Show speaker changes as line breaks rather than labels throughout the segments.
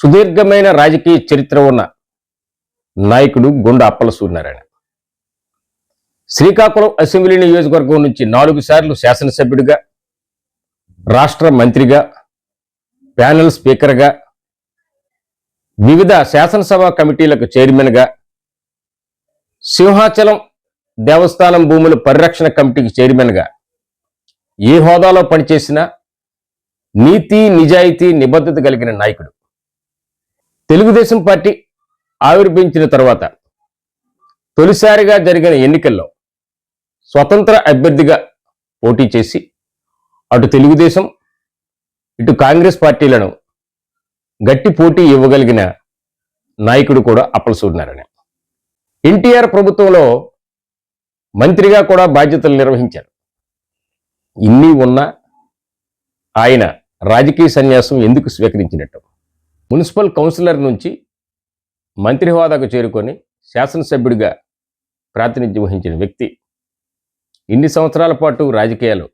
సుదీర్ఘమైన రాజకీయ చరిత్ర ఉన్న నాయకుడు గుండ అప్పల సూర్యనారాయణ శ్రీకాకుళం అసెంబ్లీ నియోజకవర్గం నుంచి నాలుగు సార్లు శాసనసభ్యుడిగా రాష్ట్ర మంత్రిగా ప్యానెల్ స్పీకర్గా వివిధ శాసనసభ కమిటీలకు చైర్మన్గా సింహాచలం దేవస్థానం భూముల పరిరక్షణ కమిటీకి చైర్మన్గా ఏ హోదాలో పనిచేసినా నీతి నిజాయితీ నిబద్ధత కలిగిన నాయకుడు. తెలుగుదేశం పార్టీ ఆవిర్భించిన తర్వాత తొలిసారిగా జరిగిన ఎన్నికల్లో స్వతంత్ర అభ్యర్థిగా పోటీ చేసి అటు తెలుగుదేశం ఇటు కాంగ్రెస్ పార్టీలను గట్టి పోటీ ఇవ్వగలిగిన నాయకుడు కూడా అప్పలసూడనారాయణ ఎన్టీఆర్ ప్రభుత్వంలో మంత్రిగా కూడా బాధ్యతలు నిర్వహించారు. ఇన్ని ఉన్నా ఆయన రాజకీయ సన్యాసం ఎందుకు స్వీకరించినట్టు? మున్సిపల్ కౌన్సిలర్ నుంచి మంత్రి హోదాకు చేరుకొని శాసనసభ్యుడిగా ప్రాతినిధ్యం వహించిన వ్యక్తి ఇన్ని సంవత్సరాల పాటు రాజకీయాలు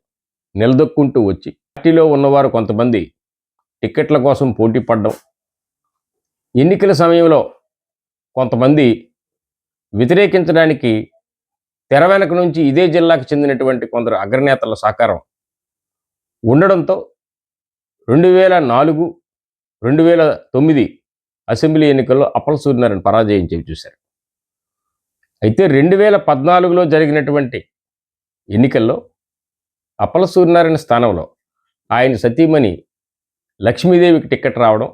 నిలదొక్కుంటూ వచ్చి పార్టీలో ఉన్నవారు కొంతమంది టిక్కెట్ల కోసం పోటీ పడడం ఎన్నికల సమయంలో కొంతమంది వ్యతిరేకించడానికి తెర వెనక నుంచి ఇదే జిల్లాకు చెందినటువంటి కొందరు అగ్రనేతల సహకారం ఉండడంతో రెండు వేల నాలుగు రెండు వేల తొమ్మిది అసెంబ్లీ ఎన్నికల్లో అప్పల సూర్యనారాయణ పరాజయం చేసి చూశారు. అయితే రెండు వేల పద్నాలుగులో జరిగినటువంటి ఎన్నికల్లో అప్పల సూర్యనారాయణ స్థానంలో ఆయన సతీమణి లక్ష్మీదేవికి టిక్కెట్ రావడం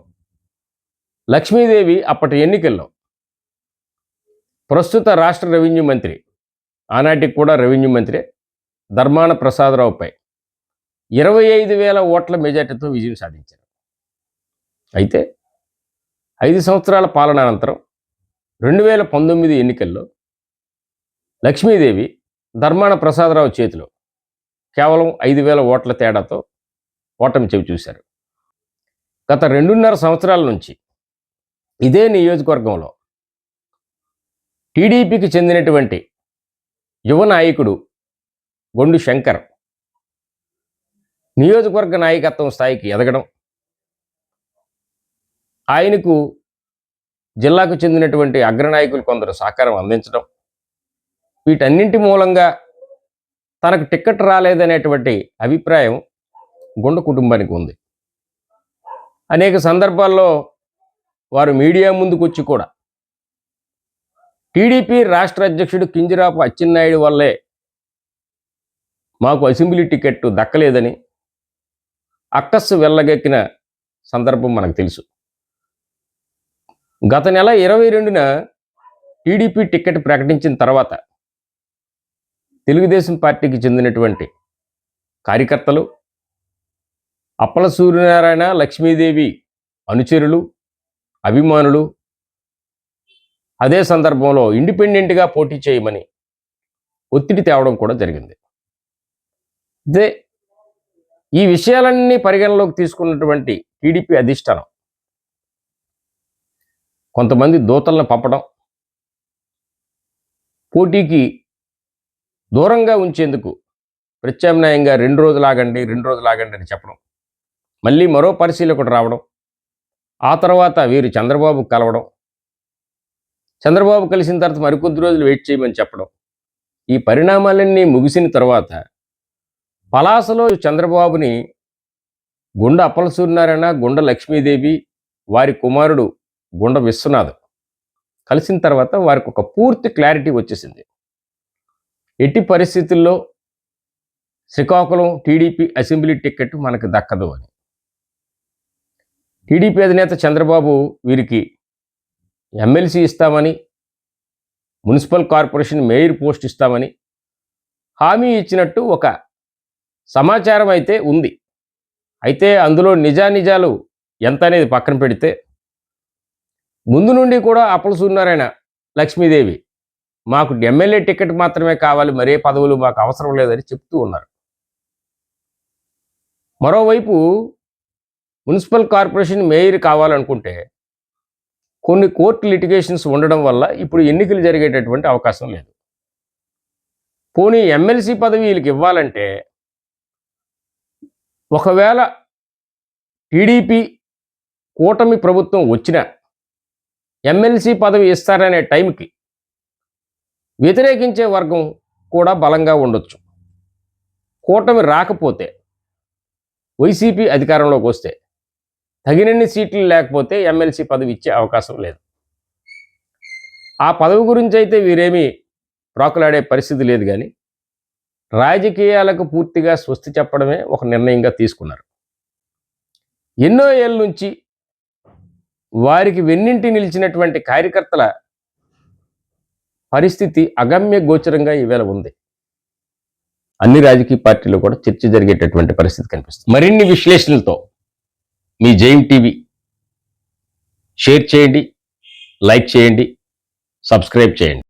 లక్ష్మీదేవి అప్పటి ఎన్నికల్లో ప్రస్తుత రాష్ట్ర రెవెన్యూ మంత్రి ఆనాటికి కూడా రెవెన్యూ మంత్రి ధర్మాన ప్రసాదరావుపై ఇరవై ఐదు వేల ఓట్ల మెజార్టీతో విజయం సాధించారు. అయితే ఐదు సంవత్సరాల పాలన అనంతరం రెండు వేల పంతొమ్మిది ఎన్నికల్లో లక్ష్మీదేవి ధర్మాన ప్రసాదరావు చేతిలో కేవలం ఐదు వేల ఓట్ల తేడాతో ఓటమి చెవి చూశారు. గత రెండున్నర సంవత్సరాల నుంచి ఇదే నియోజకవర్గంలో టీడీపీకి చెందినటువంటి యువ నాయకుడు గొండు శంకర్ నియోజకవర్గ నాయకత్వం స్థాయికి ఎదగడం ఆయనకు జిల్లాకు చెందినటువంటి అగ్రనాయకులు కొందరు సహకారం అందించడం వీటన్నింటి మూలంగా తనకు టిక్కెట్ రాలేదనేటువంటి అభిప్రాయం గుండ కుటుంబానికి ఉంది. అనేక సందర్భాల్లో వారు మీడియా ముందుకు వచ్చి కూడా టీడీపీ రాష్ట్ర అధ్యక్షుడు కింజరాపు అచ్చెన్నాయుడు వల్లే మాకు అసెంబ్లీ టికెట్ దక్కలేదని అక్కస్సు వెళ్ళగెక్కిన సందర్భం మనకు తెలుసు. గత నెల ఇరవై రెండున టీడీపీ టికెట్ ప్రకటించిన తర్వాత తెలుగుదేశం పార్టీకి చెందినటువంటి కార్యకర్తలు అప్పల సూర్యనారాయణ లక్ష్మీదేవి అనుచరులు అభిమానులు అదే సందర్భంలో ఇండిపెండెంట్గా పోటీ చేయమని ఒత్తిడి తేవడం కూడా జరిగింది. ఇదే ఈ విషయాలన్నీ పరిగణలోకి తీసుకున్నటువంటి టీడీపీ అధిష్టానం కొంతమంది దూతలను పంపడం పోటీకి దూరంగా ఉంచేందుకు ప్రత్యామ్నాయంగా రెండు రోజులు ఆగండి రెండు రోజులు ఆగండి అని చెప్పడం. మళ్ళీ మరో పరిశీలకుడు రావడం. ఆ తర్వాత వీరు చంద్రబాబు కలవడం. చంద్రబాబు కలిసిన తర్వాత మరికొద్ది రోజులు వెయిట్ చేయమని చెప్పడం. ఈ పరిణామాలన్నీ ముగిసిన తర్వాత పలాసలో చంద్రబాబుని గుండ అప్పల సూర్యనారాయణ గుండ లక్ష్మీదేవి వారి కుమారుడు గుండ విశ్వనాథ్. కలిసిన తర్వాత వారికి ఒక పూర్తి క్లారిటీ వచ్చేసింది. ఎట్టి పరిస్థితుల్లో శ్రీకాకుళం టీడీపీ అసెంబ్లీ టికెట్ మనకు దక్కదు అని. టీడీపీ అధినేత చంద్రబాబు వీరికి ఎమ్మెల్సీ ఇస్తామని మున్సిపల్ కార్పొరేషన్ మేయర్ పోస్ట్ ఇస్తామని హామీ ఇచ్చినట్టు ఒక సమాచారం అయితే ఉంది. అయితే అందులో నిజానిజాలు ఎంత అనేది పక్కన పెడితే ముందు నుండి కూడా అప్పలసూర్యనారాయణ లక్ష్మీదేవి. మాకు ఎమ్మెల్యే టికెట్ మాత్రమే కావాలి మరే పదవులు మాకు అవసరం లేదని చెప్తూ ఉన్నారు. మరోవైపు మున్సిపల్ కార్పొరేషన్ మేయర్ కావాలనుకుంటే కొన్ని కోర్టు లిటిగేషన్స్ ఉండడం వల్ల ఇప్పుడు ఎన్నికలు జరిగేటటువంటి అవకాశం లేదు. పోనీ ఎమ్మెల్సీ పదవి వీళ్ళకి ఇవ్వాలంటే ఒకవేళ టీడీపీ కూటమి ప్రభుత్వం వచ్చినా ఎమ్మెల్సీ పదవి ఇస్తారనే టైంకి వ్యతిరేకించే వర్గం కూడా బలంగా ఉండొచ్చు. కూటమి రాకపోతే వైసీపీ అధికారంలోకి వస్తే తగినన్ని సీట్లు లేకపోతే ఎమ్మెల్సీ పదవి ఇచ్చే అవకాశం లేదు. ఆ పదవి గురించి అయితే వీరేమీ ప్రాకులాడే పరిస్థితి లేదు కానీ రాజకీయాలకు పూర్తిగా స్వస్తి చెప్పడమే ఒక నిర్ణయంగా తీసుకున్నారు. ఎన్నో ఏళ్ళ నుంచి వారికి వెన్నింటి నిలిచినటువంటి కార్యకర్తల పరిస్థితి అగమ్య గోచరంగా ఈవేళ ఉంది. అన్ని రాజకీయ పార్టీలు కూడా చర్చ జరిగేటటువంటి పరిస్థితి కనిపిస్తుంది. మరిన్ని విశ్లేషణలతో మీ జైమ్ టీవీ షేర్ చేయండి లైక్ చేయండి సబ్స్క్రైబ్ చేయండి.